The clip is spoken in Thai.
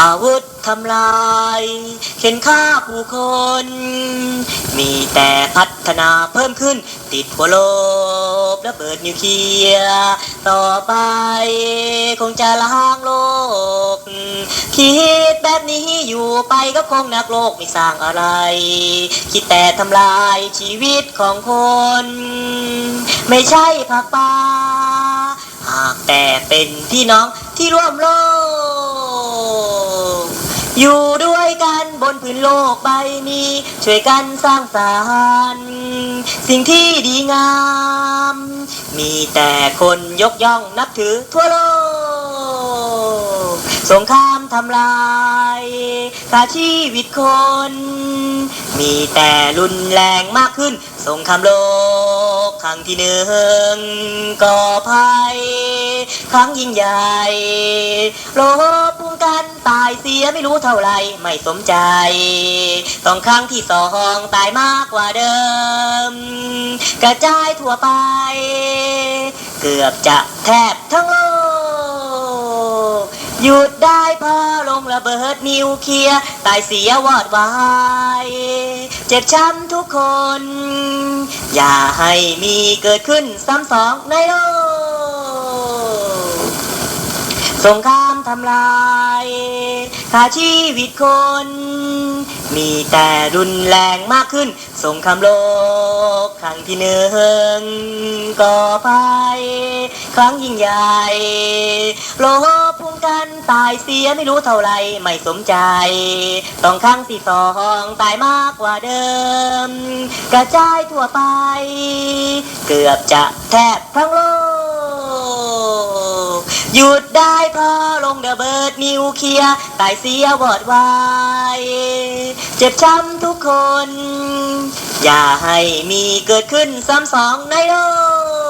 อาวุธทำลายเข็นฆ่าผู้คน มีแต่พัฒนาเพิ่มขึ้น ติดหัวโลบระเบิดนิวเคลียร์ต่อไป คงจะล้างโลก คิดแบบนี้อยู่ไปก็คงนักโลกไม่สร้างอะไร คิดแต่ทำลายชีวิตของคน ไม่ใช่ผักป่าหากแต่เป็นพี่น้องที่ร่วมโลก อยู่ด้วยกันบนพื้นโลกใบนี้ ช่วยกันสร้างสรรค์สิ่งที่ดีงาม มีแต่คนยกย่องนับถือทั่วโลก สงครามทำลายฆ่าชีวิตคน มีแต่รุนแรงมากขึ้น สงครามโลกครั้งที่หนึ่งก่อภัย ครั้งยิ่งใหญ่โลบพุ่งกันตายเสียไม่รู้เท่าไหรไม่สมใจต้องครั้งที่สองตายมากกว่าเดิม กระจายทั่วไป เกือบจะแทบทั้งโลก หยุดได้พอลงระเบิดนิวเคลียร์ตายเสียวอดวายเจ็บช้ำทุกคน อย่าให้มีเกิดขึ้นซ้ำสองในโลก สงครามทำลายฆ่าชีวิตคน มีแต่รุนแรงมากขึ้น สงครามโลก ครั้งที่หนึ่งก่อภัยครั้งยิ่งใหญ่โลบพุ่งกันตายเสียไม่รู้เท่าไรไม่สมใจ ต้องครั้งที่สองตายมากกว่าเดิม กระจายทั่วไป เกือบจะแทบทั้งโลก หยุดได้พอลงระเบิดนิวเคลียร์ตายเสียวอดวายเจ็บช้ำทุกคน อย่าให้มีเกิดขึ้นซ้ำสองในโลก